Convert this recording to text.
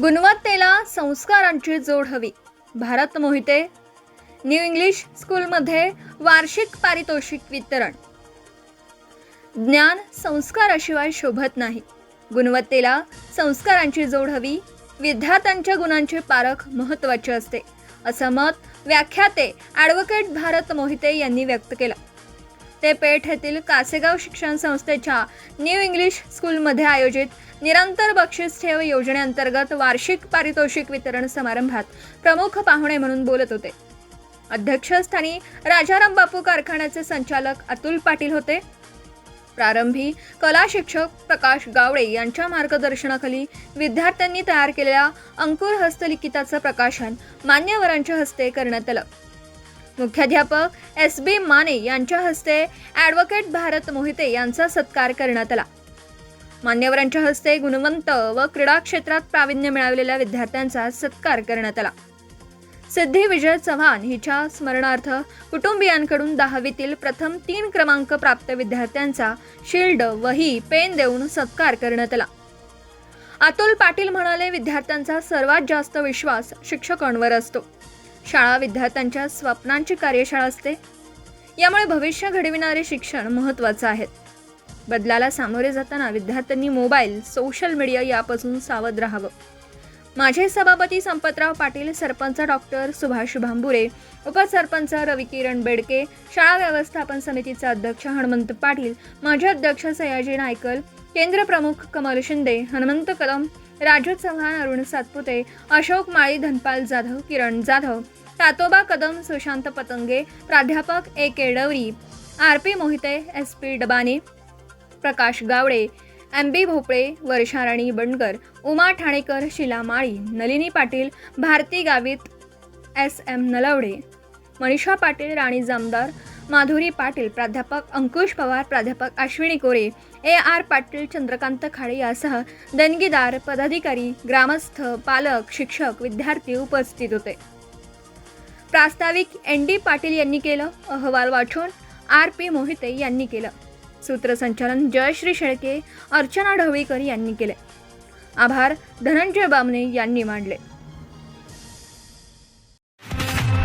गुणवत्तेला संस्कारांची जोड हवी. भारत मोहिते न्यू इंग्लिश स्कूलमध्ये वार्षिक पारितोषिक वितरण. ज्ञान संस्काराशिवाय शोभत नाही. गुणवत्तेला संस्कारांची जोड हवी विद्यार्थ्यांच्या गुणांचे पारख महत्त्वाचे असते. असं मत व्याख्याते ॲडव्होकेट भारत मोहिते यांनी व्यक्त केलं. ते पेठ येथील कासेगाव शिक्षण संस्थेच्या न्यू इंग्लिश स्कूलमध्ये आयोजित निरंतर बक्षीस ठेव योजनेअंतर्गत वार्षिक पारितोषिक वितरण समारंभात प्रमुख पाहुणे म्हणून बोलत होते. अध्यक्षस्थानी राजाराम बापू कारखान्याचे संचालक अतुल पाटील होते. प्रारंभी कला शिक्षक प्रकाश गावडे यांच्या मार्गदर्शनाखाली विद्यार्थ्यांनी तयार केलेल्या अंकुर हस्तलिखिताचं प्रकाशन मान्यवरांच्या हस्ते करण्यात आलं. मुख्याध्यापक एस बी माने यांच्या हस्ते ॲडव्होकेट भारत मोहिते यांचा सत्कार करण्यात आला. मान्यवरांच्या हस्ते गुणवंत व क्रीडा क्षेत्रात प्रावीण्य मिळवलेल्या विद्यार्थ्यांचा सत्कार करण्यात आला. सिद्धी विजय चव्हाण हिच्या स्मरणार्थ कुटुंबियांकडून दहावीतील प्रथम तीन क्रमांक प्राप्त विद्यार्थ्यांचा शिल्ड वही पेन देऊन सत्कार करण्यात आला. अतुल पाटील म्हणाले विद्यार्थ्यांचा सर्वात जास्त विश्वास शिक्षकांवर असतो. शाळा विद्यार्थ्यांच्या स्वप्नांची कार्यशाळा असते. यामुळे भविष्य घडविणारे शिक्षण महत्त्वाचं आहे. बदलाला सामोरे जाताना विद्यार्थ्यांनी मोबाईल सोशल मीडिया यापासून सावध राहावं. माझे सभापती संपतराव पाटील सरपंच डॉक्टर सुभाष भांबुरे उपसरपंच रविकिरण बेडके शाळा व्यवस्थापन समितीचे अध्यक्ष हनुमंत पाटील माजी अध्यक्ष सयाजी नायकल केंद्र प्रमुख कमल शिंदे हनुमंत कदम राजू चव्हाण अरुण सातपुते अशोक माळी धनपाल जाधव किरण जाधव तातोबा कदम सुशांत पतंगे प्राध्यापक A K Dawari R P Mohite S P Dabane Prakash Gawade M B Bhopale Varsharani Bandkar Uma Thanekar Shila Mali Nalini Patil Bharati Gavit S M Nalawade Manisha Patil Rani Jamdar Madhuri Patil प्राध्यापक अंकुश पवार प्राध्यापक Ashwini Kore A R Patil Chandrakant Khade यासह देणगीदार पदाधिकारी ग्रामस्थ पालक शिक्षक विद्यार्थी उपस्थित होते. प्रास्ताविक एन डी पाटील यांनी केलं अहवाल वाचून आर पी मोहिते यांनी केलं. सूत्रसंचालन जयश्री शेळके अर्चना ढवळीकर यांनी केले. आभार धनंजय बामणे यांनी मांडले.